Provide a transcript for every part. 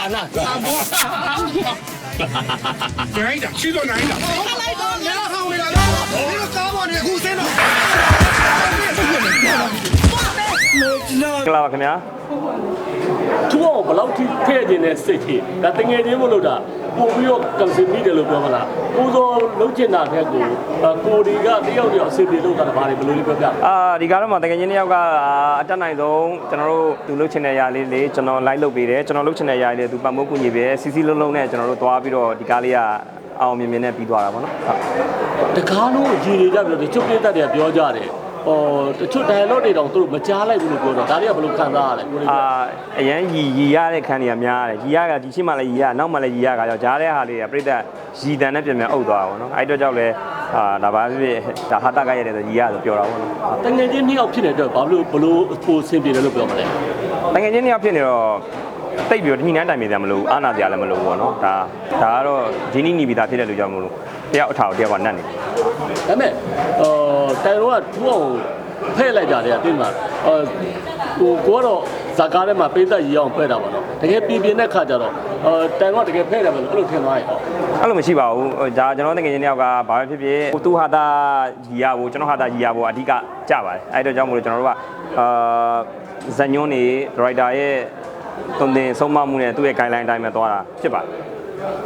လာလာလာဘောနိုင်တာရှိတော့နိုင်တာလိုက်တော့ငါဟောင်းဝင်လာတော့ဒီကကားပေါ်နေအခုစင်းတော့ကလာပါခင်ဗျာသူ့ဘလောက်ထိထည့်ခြင်းနဲ့စိတ်ကြီးဒါတငယ်ချင်းမလို့တာ ပို့ပြီးတော့ကံစင်မိတယ်လို့ပြောမလားကိုစောလုံးကျင်တာတဲ့ကိုကိုဒီကတယောက်တယောက်အစီအပြေလို့တာဘာတွေဘယ်လိုလေးပြောပြအာဒီကားတော့မှတကယ်ချင်းတစ်ယောက်ကအာအတက်နိုင်ဆုံးကျွန်တော်တို့သူလှုပ်ချင်တဲ့ຢာလေးလေးကျွန်တော် live လုပ်ပေးတယ်ကျွန်တော်လှုပ်ချင်တဲ့ຢာလေးသူပတ်မိုးကူညီပေးတယ်စီစီလုံးလုံးနဲ့ကျွန်တော်တို့သွားပြီးတော့ဒီကားလေးကအောင်မြင်မြင်နဲ့ပြီးသွားတာပေါ့နော်ဟုတ်တကားလုံးကြီးနေကြပြီးတော့တချို့ပြည့်တက်တွေကပြောကြတယ် ဟောတချို့ dialogue တွေတောင်သူတို့မကြားလိုက်ဘူးလို့ပြောတော့ဒါတွေကဘယ်လိုခံစားရလဲကိုလေးအာအရန်ရီရီရတဲ့ခန်းတွေကများတယ်ရီရကဒီရှိမှလည်းရီရနောက်မှလည်းရီရကကြောင့်ကြားတဲ့ဟာလေးကပြိတ္တရီတန်နဲ့ပြင်ပြန်အုပ်သွားတာပေါ့နော်အဲ့တော့ကြောင့်လဲအာဒါပါဖြစ်ဖြစ်ဒါဟာတကရတဲ့ဆိုရီရဆိုပြောတာပေါ့နော်တငယ်ချင်းနှစ်ယောက်ဖြစ်နေတဲ့အတွက်ဘာလို့ဘလို့ပိုအဆင်ပြေတယ်လို့ပြောမလဲတကယ်ချင်းတစ်ယောက်ဖြစ်နေတော့တိတ်ပြီးတော့ဒီနေ့တိုင်းမြင်ကြမလို့အာနာတရားလည်းမလို့ပေါ့နော်ဒါဒါကတော့ဂျင်းနီနီဗီတာဖြစ်တဲ့လူကြောင့်မလို့တယောက်အထာကိုတယောက်ကနတ်နေတယ်ဒါပေမဲ့အော် တိုင်တော့ကသူ့အောင်ဖဲ့လိုက်တာတွေကပြင်မှာအော်ဟိုကိုကတော့ဇာကားထဲမှာပေးသက်ရအောင်ဖဲ့တာပါတော့တကယ်ပြင်းပြင်းတဲ့ခါကျတော့အော်တိုင်တော့တကယ်ဖဲ့တယ်ပဲလို့အဲ့လိုထင်သွားရင်အဲ့လိုမရှိပါဘူးဟိုဒါကျွန်တော်တကယ်ချင်းတစ်ယောက်ကဘာပဲဖြစ်ဖြစ်ဟိုသူဟာတာရီရဖို့ကျွန်တော်ဟာတာရီရဖို့အဓိကကြပါတယ်အဲ့တော့ကြောင့်မလို့ကျွန်တော်တို့ကအာဇညွန်းနေဒရိုက်တာရဲ့တုံတင်ဆုံးမမှုနဲ့သူ့ရဲ့ guideline အတိုင်းပဲသွားတာဖြစ်ပါတယ်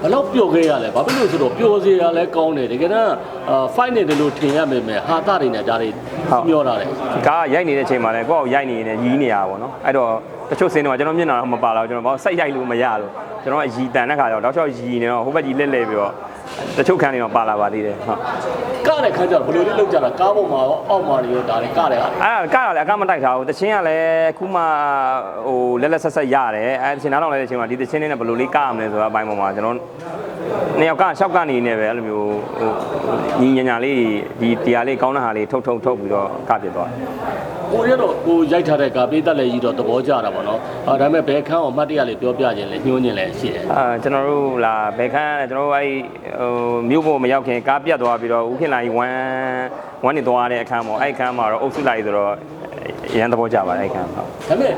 ဘယ်တော့ပျော်ခဲ့ရလဲဘာဖြစ်လို့ဆိုတော့ပျော်စေရလဲကောင်းတယ်တကယ်တော့အာ fight နေတယ်လို့ထင်ရမိမယ်ဟာတာတွေနဲ့ဒါတွေမျောတာတယ်ကားရိုက်နေတဲ့အချိန်မှာလည်းကိုယ့်ကိုရိုက်နေနေရီးနေရပါဘောနော်အဲ့တော့တချို့စင်းတော့ကျွန်တော်မျက်နှာတော့မပါတော့ကျွန်တော်ဘာလို့စိုက်ရိုက်လို့မရလို့ကျွန်တော်ကရီတန်တဲ့ခါကျတော့တောက်လျှောက်ရီနေတော့ဟိုဘက်ကြီးလက်လဲပြီးတော့ တချို့ခန်းတွေတော့ပါလာပါသေးတယ်ဟုတ်ကတဲ့ခါကျတော့ဘယ်လိုလေးလောက်ကြတာကားပေါ်မှာရောအောက်မှာရောဒါတွေကတဲ့ဟာအဲ့ဒါကလည်းအကမတိုက်ထားဘူးတချင်းကလည်းခုမှဟိုလက်လက်ဆက်ဆက်ရတယ်အဲ့တချင်းနားတော့လည်းတချင်းမှာဒီတချင်းလေးနဲ့ဘယ်လိုလေးကရမလဲဆိုတာအပိုင်းပေါ်မှာကျွန်တော် နှစ်ယောက်ကရှောက်ကနေနေပဲအဲ့လိုမျိုးဟိုညီညာညာလေးဒီတရားလေးကောင်းတဲ့ဟာလေးထုတ်ထုတ်ထုတ်ပြီးတော့ကပြစ်သွားတယ်ကိုရတော့ကိုရိုက်ထားတဲ့ကားပေးသက်လည်းကြီးတော့သဘောကျတာပေါ့နော်အာဒါပေမဲ့ဘယ်ခန်းအောင်အမှတ်တရလေးပြောပြခြင်းလဲညှိုးခြင်းလဲရှိတယ်အာကျွန်တော်တို့လာဘယ်ခန်းလဲကျွန်တော်တို့အဲ့ဟိုမြို့ပေါ်မရောက်ခင်ကားပြတ်သွားပြီးတော့ဦးခင်လာကြီးဝမ်းဝမ်းနေသွားတဲ့အခန်းပေါ့အဲ့အခန်းမှာတော့အုပ်စုလိုက်ဆိုတော့ရန်သဘောကျပါတယ်အဲ့အခန်းဟုတ်ဒါပေမဲ့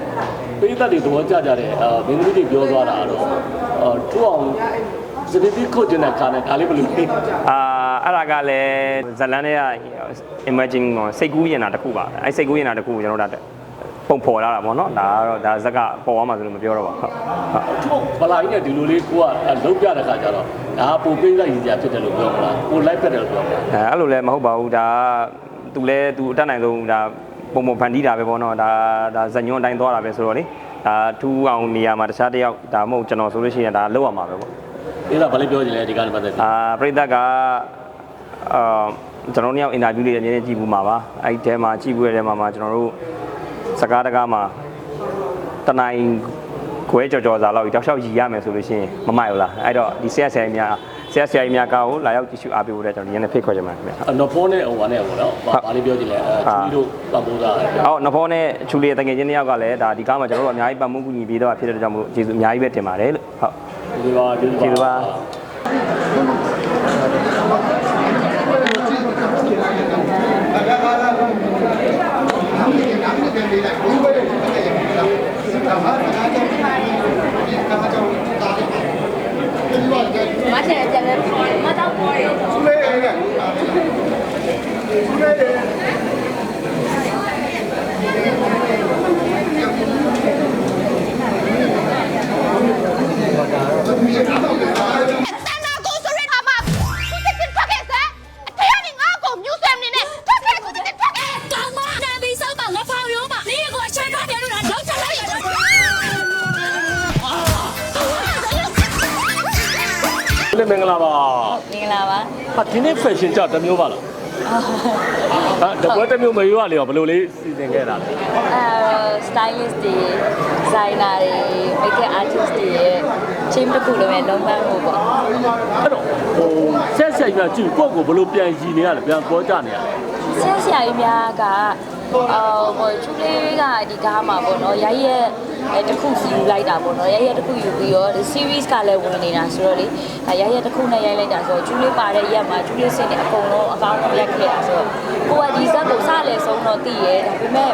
ပေးသက်တွေသဘောကျကြတယ်အာမင်းသမီးတွေပြောသွားတာတော့အာသူ့အောင် စတိတိခုတ်တင်တဲ့ကားနဲ့ဒါလေးဘယ်လိုလဲအာအဲ့ဒါကလည်းဇလန်တွေက imagine ကိုစိတ်ကူးရင်တာတစ်ခုပါအဲ့စိတ်ကူးရင်တာတစ်ခုကိုကျွန်တော်တို့ပုံဖော်လာတာပေါ့နော်ဒါကတော့ဒါဇက်ကပေါ်သွားမှဆိုလို့မပြောတော့ပါဟုတ်ဟုတ်သူ့ဘလာကြီးနဲ့ဒီလိုလေးကိုကလုံးပြတဲ့ခါကျတော့ဒါပိုပေးသက်ရည်စရာဖြစ်တယ်လို့ပြောမလားပိုလိုက်ဖက်တယ်လို့ပြောမလားအဲအဲ့လိုလည်းမဟုတ်ပါဘူးဒါသူလဲသူအတက်နိုင်ဆုံးဒါပုံပုံဖန်တီးတာပဲပေါ့နော်ဒါဒါဇညွန်အတိုင်းသွားတာပဲဆိုတော့လေဒါထူးအောင်နေရာမှာတခြားတစ်ယောက်ဒါမဟုတ်ကျွန်တော်ဆိုလို့ရှိရင်ဒါလောက်ရမှာပဲပေါ့ အဲ့ဒါဘာလေးပြောချင်လဲဒီကားနဲ့ပတ်သက်ပြီးအာပရိသတ်ကအာကျွန်တော်တို့နှစ်ယောက်အင်တာဗျူးလေးနည်းနည်းကြည့်ဘူးမှာပါအဲ့ဒီထဲမှာကြည့်ဘူးတဲ့ထဲမှာမှာကျွန်တော်တို့စကားတကားမှာတနိုင်ခွဲကြော်ကြော်စာလောက်တောက်လျှောက်ရည်ရမယ်ဆိုလို့ရှိရင်မမိုက်ဘူးလားအဲ့တော့ဒီဆက်ဆရာကြီးများဆရာဆရာကြီးများကောလာရောက်ကြည့်ရှုအားပေးဖို့တဲ့ကျွန်တော်ဒီနေ့ဖိတ်ခေါ်ချင်ပါတယ်ခင်ဗျာနော်ဖောနဲ့ဟိုဟာနဲ့ဟိုနော်ဘာလေးပြောချင်လဲအဲချီတို့ပတ်ပိုးသားတယ်အော်နဖောနဲ့ချူလီရဲ့တကယ်ချင်းတစ်ယောက်ကလည်းဒါဒီကားမှာကျွန်တော်တို့အများကြီးပတ်မှုကူညီပေးတော့ဖြစ်တဲ့ကြောင့်မို့ကျေးဇူးအများကြီးပဲတင်ပါတယ်လို့ဟုတ် ဒီပါဒီကျေးဇူးပါ လည်းမင်္ဂလာပါမင်္ဂလာပါဟာဒီနေ့ fashion ကြတစ်မျိုးပါလားဟာတပွဲတစ်မျိုးမရွရလေရောဘယ်လိုလေးစီစဉ်ခဲ့တာလဲအဲ stylist တွေ designer တွေ makeup artist တွေရဲ့ team တစ်ခုလုံးရဲ့လုံးပန်းမှုပေါ့အဲ့တော့ဟိုဆက်ဆက်ပြကြည့်ကိုယ့်ကိုဘယ်လိုပြန်ရည်နေရလဲပြန်ပေါ်ကြနေရလဲ ဆရာဆရာကြီးများက အော်ဟိုချူလေးကဒီကားမှာပေါ့နော်ရိုက်ရက်အဲတစ်ခုယူလိုက်တာပေါ့နော်ရိုက်ရက်တစ်ခုယူပြီးတော့ဒီ series ကလည်းဝင်နေတာဆိုတော့လေအဲရိုက်ရက်တစ်ခုနဲ့ရိုက်လိုက်တာဆိုတော့ချူလေးပါတဲ့ရက်မှာချူလေးစင်တဲ့အကုန်လုံးအကောင်းဆုံးရိုက်ခဲ့တာဆိုတော့ကိုကဒီဇက်ကိုစလည်းဆုံးတော့တည်ရဲဒါပေမဲ့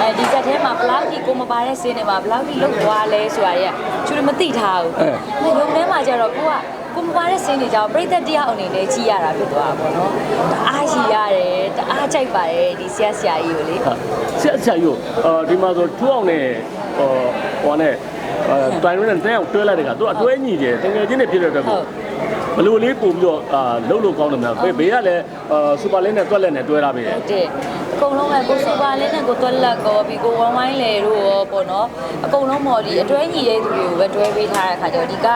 အဲဒီဇက်ထဲမှာဘလောက်ကြီးကိုမပါတဲ့စင်တွေမှာဘလောက်ကြီးလောက်သွားလဲဆိုတာရက်ချူလေးမသိထားဘူးအဲရုံထဲမှာကျတော့ကိုက ကိုမပါတဲ့စင်းတွေကြောင့်ပြိသက်တရားအနေနဲ့ကြီးရတာဖြစ်သွားတာပေါ့နော်တအားရှိရတယ်တအားကြိုက်ပါတယ်ဒီဆရာဆရာကြီးကိုလေဟာဆက်ဆက်ယူအော်ဒီမှာဆိုထူအောင်နဲ့ဟိုဟိုနဲ့အဲတိုင်ရင်းနဲ့တန်းအောင်တွဲလိုက်တဲ့ကသူအတွဲညီတယ်တကယ်ချင်းနဲ့ဖြစ်တဲ့အတွက်ကို ဘလို့လေးပို့ပြီးတော့အာလှုပ်လို့ကောင်းတယ်မလားဘေးဘေးကလည်းအာစူပါလင်းနဲ့တွက်လက်နဲ့တွဲထားပြီလေဟုတ်တယ်အကုန်လုံးကကိုစူပါလေးနဲ့ကိုတွက်လက်ကောပြီးကိုဝမ်ဝိုင်းလေတို့ရောပေါ့နော်အကုန်လုံးမော်လီအတွဲညီတဲ့သူတွေကိုပဲတွဲပေးထားတဲ့ခါကျတော့ဒီက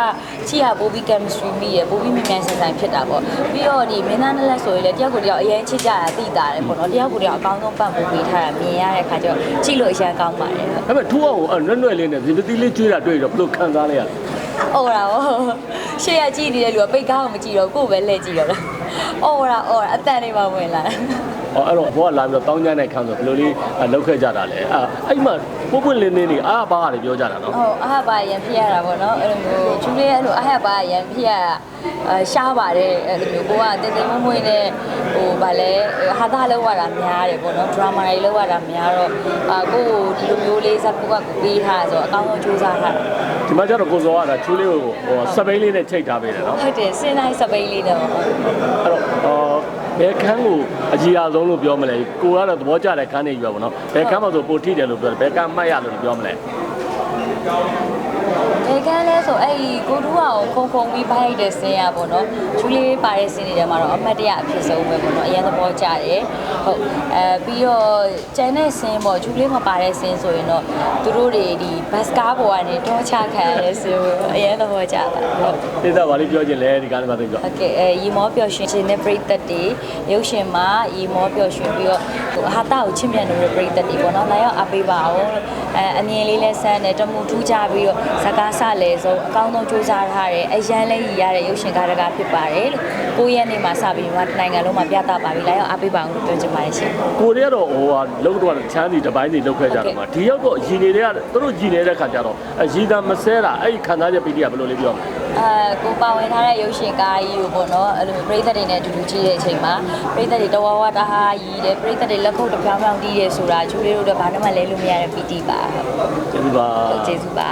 ချီရဘိုဘီကင်မစထရီမိရဘိုဘီမြန်မြန်ဆန်ဆန်ဖြစ်တာပေါ့ပြီးတော့ဒီမင်းသားနဲ့လက်ဆိုရင်လည်းတယောက်ကိုတယောက်အရင်ချစ်ကြတာသိတာတယ်ပေါ့နော်တယောက်ကိုတယောက်အကောင်းဆုံးပတ်ဖို့ပေးထားတာမြင်ရတဲ့ခါကျတော့ကြည့်လို့အရန်ကောင်းပါတယ်ဟုတ်ဒါပေမဲ့ထူအောင်ကိုနွဲ့နွဲ့လေးနဲ့ဒီပတိလေးကျွေးတာတွေ့တော့ဘယ်လိုခံစားလဲရလဲ အော်တာဗောရှေ့ကကြည့်နေတဲ့လူကပိတ်ကားကိုမကြည့်တော့ကိုယ်ပဲလှည့်ကြည့်တော့လားအော်တာအော်တာအတန်တွေပါဝင်လာတယ်အော်အဲ့တော့ဘောကလာပြီးတော့တောင်းကြတဲ့ခံဆိုဘယ်လိုလေးလှုပ်ခဲ့ကြတာလဲအဲ့အဲ့မှာပုတ်ပွင့်လင်းလင်းနေအားပါရတယ်ပြောကြတာနော်ဟုတ်အဟပါရန်ဖြစ်ရတာပေါ့နော်အဲ့လိုမျိုးချူလေးအဲ့လိုအဟပါရန်ဖြစ်ရအရှားပါတယ်အဲ့လိုမျိုးကိုကတင်းတင်းမွမွေးနဲ့ဟိုဗာလဲဟာသားလောက်ရတာများတယ်ပေါ့နော်ဒရာမာတွေလောက်ရတာများတော့အာကိုကိုဒီလိုမျိုးလေးစကိုကကိုပေးထားဆိုတော့အကောင်းဆုံးကြိုးစားထားတာ ဒီမှာကျတော့ကိုစောကဒါချူလေးကိုဟိုစပိန်လေးနဲ့ချိတ်ထားပေးတယ်နော်ဟုတ်တယ်စင်းတိုင်းစပိန်လေးတော့အဲ့တော့အော်ဘယ်ခန်းကိုအကြီးအဆုံးလို့ပြောမလဲကိုကတော့သဘောကျတဲ့ခန်းနေယူပါဘောနော်ဘယ်ခန်းမှာဆိုပိုထိတယ်လို့ပြောတယ်ဘယ်ခန်းမှတ်ရလို့ပြောမလဲ ဒေကန်းလဲဆိုအဲ့ဒီကိုတူအောင်ခုံခုံပြီးဖိုက်တဲ့ဆင်းရပေါ့နော်ချူလေးပါတဲ့ဆင်းတွေထဲမှာတော့အမှတ်တရအဖြစ်ဆုံးပဲပေါ့နော်အရင်သဘောကျတယ်ဟုတ်အဲပြီးတော့ကျန်တဲ့ဆင်းပေါ့ချူလေးမပါတဲ့ဆင်းဆိုရင်တော့သူတို့တွေဒီဘတ်စကားပေါ်ကနေတော့ချခံရတဲ့ဆင်းကိုအရင်သဘောကျပါဟုတ် သိတာဗာလေးပြောချင်လဲဒီကားလေးမှာသိပြော โอเคအဲရီမောပျော်ရွှင်ခြင်းနဲ့ပြိသက်တွေရုပ်ရှင်မှာရီမောပျော်ရွှင်ပြီးတော့ဟိုအဟာတာကိုချစ်မြတ်နေတဲ့ပြိသက်တွေပေါ့နော်။လာရောက်အားပေးပါအောင်။အဲအမြင်လေးလဲဆန်းတယ်တမူထူးကြပြီးတော့ဇ ကားဆလဲဆုံးအကောင်းဆုံးစူးစမ်းထားတယ်။အရန်လဲရည်ရတဲ့ရုပ်ရှင်ကားတကားဖြစ်ပါတယ်လို့ကိုရက်နေ့မှာစပြီးမှနိုင်ငံလုံးမှာပြသပါပြီ။လာရောက်အားပေးပါအောင်လို့ပြောချင်ပါတယ်ရှင်။ကိုတွေကတော့ဟိုဟာလုံးတော့ချမ်းစီတစ်ပိုင်းစီလောက်ခဲ့ကြတော့မှာဒီရောက်တော့ရည်နေတဲ့ကသူတို့ရည်နေတဲ့ခါကျတော့အရည်သားမဆဲတာအဲ့ဒီခံစားချက်ပီတိကဘယ်လိုလေးပြောမလဲအဲကိုပါဝင်ထားတဲ့ရုပ်ရှင်ကားကြီးကိုပေါ့နော်အဲ့လိုမျိုးပြိသက်တွေနဲ့အတူတူကြည့်တဲ့အချိန်မှာပြိသက်တွေတဝါဝါတဟာရီးတယ်ပြိသက်တွေလက်ခုပ်တစ်ပြောင်းပြောင်းတီးတယ်ဆိုတာကျူလေးတို့တော့ဘာမှမလဲလို့မရတဲ့ပီတိပါဟုတ်ကျေးဇူးပါကျေးဇူးပါ